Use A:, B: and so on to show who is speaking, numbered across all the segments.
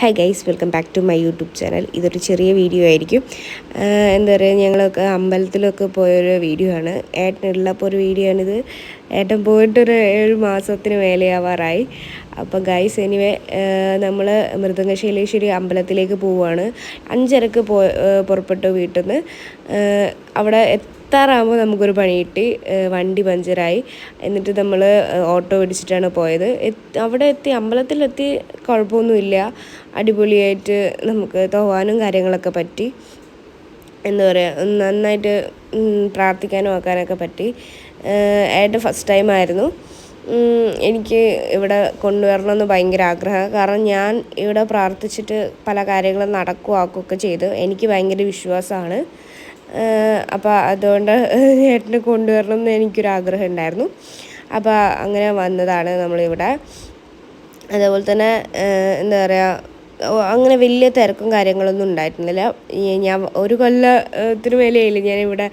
A: Hi guys welcome back to my YouTube channel ഇതൊരു ചെറിയ video ആയിരിക്കും. എന്താ പറയുക ഞങ്ങളൊക്കെ അമ്പലത്തിലൊക്കെ പോയൊരു വീഡിയോ ആണ്. ഏട്ടനുള്ളപ്പോൾ ഒരു വീഡിയോ ആണിത്. ഏട്ടൻ പോയിട്ടൊരു ഏഴ് മാസത്തിന് മേലെയാവാറായി. അപ്പോൾ ഗൈസ് എനിവേ നമ്മൾ മൃദംഗശൈലേശ്വരി അമ്പലത്തിലേക്ക് പോവുകയാണ് അഞ്ചരക്ക് പോ പുറപ്പെട്ടു വീട്ടിൽ നിന്ന് അവിടെ എത്താറാകുമ്പോൾ നമുക്കൊരു പണി കിട്ടി. വണ്ടി പഞ്ചറായി. എന്നിട്ട് നമ്മൾ ഓട്ടോ പിടിച്ചിട്ടാണ് പോയത്. അവിടെ എത്തി അമ്പലത്തിലെത്തി കുഴപ്പമൊന്നുമില്ല. അടിപൊളിയായിട്ട് നമുക്ക് തോവാനും കാര്യങ്ങളൊക്കെ പറ്റി. എന്താ പറയുക നന്നായിട്ട് പ്രാർത്ഥിക്കാനും ആക്കാനൊക്കെ പറ്റി. ഏട്ട ഫസ്റ്റ് ടൈം ആയിരുന്നു. എനിക്ക് ഇവിടെ കൊണ്ടുവരണമെന്ന് ഭയങ്കര ആഗ്രഹം. കാരണം ഞാൻ ഇവിടെ പ്രാർത്ഥിച്ചിട്ട് പല കാര്യങ്ങളും നടക്കുവാക്കുകയൊക്കെ ചെയ്തു. എനിക്ക് ഭയങ്കര വിശ്വാസമാണ്. അപ്പോൾ അതുകൊണ്ട് ചേട്ടന് കൊണ്ടുവരണം എന്ന് എനിക്കൊരാഗ്രഹം ഉണ്ടായിരുന്നു. അപ്പോൾ അങ്ങനെ വന്നതാണ് നമ്മളിവിടെ. അതേപോലെ തന്നെ എന്താ പറയുക അങ്ങനെ വലിയ തിരക്കും കാര്യങ്ങളൊന്നും ഉണ്ടായിരുന്നില്ല. ഞാൻ ഒരു കൊല്ലത്തിന് മേലെയായില്ല ഇവിടെ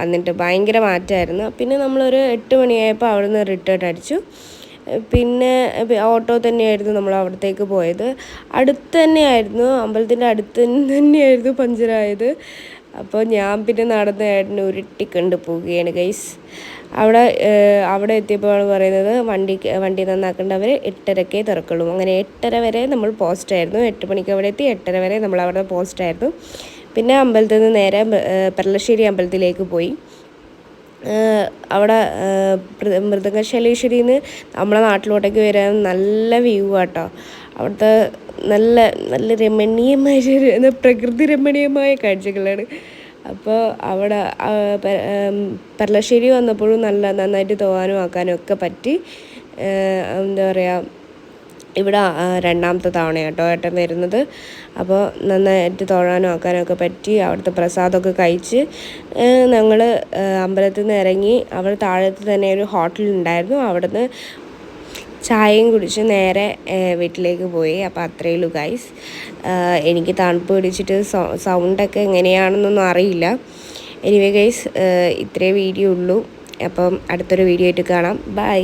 A: വന്നിട്ട് ഭയങ്കര മാറ്റമായിരുന്നു. പിന്നെ നമ്മളൊരു എട്ട് മണിയായപ്പോൾ അവിടെ നിന്ന് റിട്ടേൺ അടിച്ചു. പിന്നെ ഓട്ടോ തന്നെയായിരുന്നു നമ്മൾ അവിടത്തേക്ക് പോയത്. അടുത്ത് തന്നെയായിരുന്നു അമ്പലത്തിന്റെ അടുത്ത് തന്നെയായിരുന്നു പഞ്ചറായത്. അപ്പോൾ ഞാൻ പിന്നെ നടന്ന് ഏട്ടനെ ഉരുട്ടിക്കൊണ്ട് പോവുകയാണ് ഗൈസ് അവിടെ അവിടെ എത്തിയപ്പോഴാണ് പറയുന്നത് വണ്ടി വണ്ടി നന്നാക്കേണ്ടവർ എട്ടരക്കേ തുറക്കുള്ളൂ. അങ്ങനെ എട്ടര വരെ നമ്മൾ പോസ്റ്റായിരുന്നു എട്ട് മണിക്ക് അവിടെ എത്തി എട്ടര വരെ നമ്മൾ അവിടെ പോസ്റ്റായിരുന്നു പിന്നെ അമ്പലത്തിൽ നിന്ന് നേരെ പെർളശ്ശേരി അമ്പലത്തിലേക്ക് പോയി. അവിടെ മൃദംഗശൈലേശ്വരിയിൽ നമ്മളെ നാട്ടിലോട്ടേക്ക് വരാൻ നല്ല വ്യൂ ആട്ടോ. അവിടുത്തെ നല്ല നല്ല രമണീയമായ പ്രകൃതി രമണീയമായ കാഴ്ചകളാണ്. അപ്പോൾ അവിടെ പെർളശ്ശേരി വന്നപ്പോഴും നല്ല നന്നായിട്ട് തോവാനും ആക്കാനും ഒക്കെ പറ്റി. എന്താ പറയുക ഇവിടെ രണ്ടാമത്തെ തവണ കേട്ടോ ഏട്ടൻ വരുന്നത്. അപ്പോൾ നന്നായിട്ട് തൊഴാനും ആക്കാനൊക്കെ പറ്റി അവിടുത്തെ പ്രസാദമൊക്കെ കഴിച്ച് ഞങ്ങൾ അമ്പലത്തിൽ നിന്ന് ഇറങ്ങി അവിടെ താഴത്ത് തന്നെ ഒരു ഹോട്ടലുണ്ടായിരുന്നു അവിടുന്ന് ചായയും കുടിച്ച് നേരെ വീട്ടിലേക്ക് പോയി. അപ്പോൾ അത്രയേ ഉള്ളൂ ഗൈസ്. എനിക്ക് തണുപ്പ് പിടിച്ചിട്ട് സൗണ്ടൊക്കെ എങ്ങനെയാണെന്നൊന്നും അറിയില്ല. എനിവേ ഗൈസ് ഇത്രേ വീഡിയോ ഉള്ളൂ. അപ്പം അടുത്തൊരു വീഡിയോ ആയിട്ട് കാണാം. ബൈ.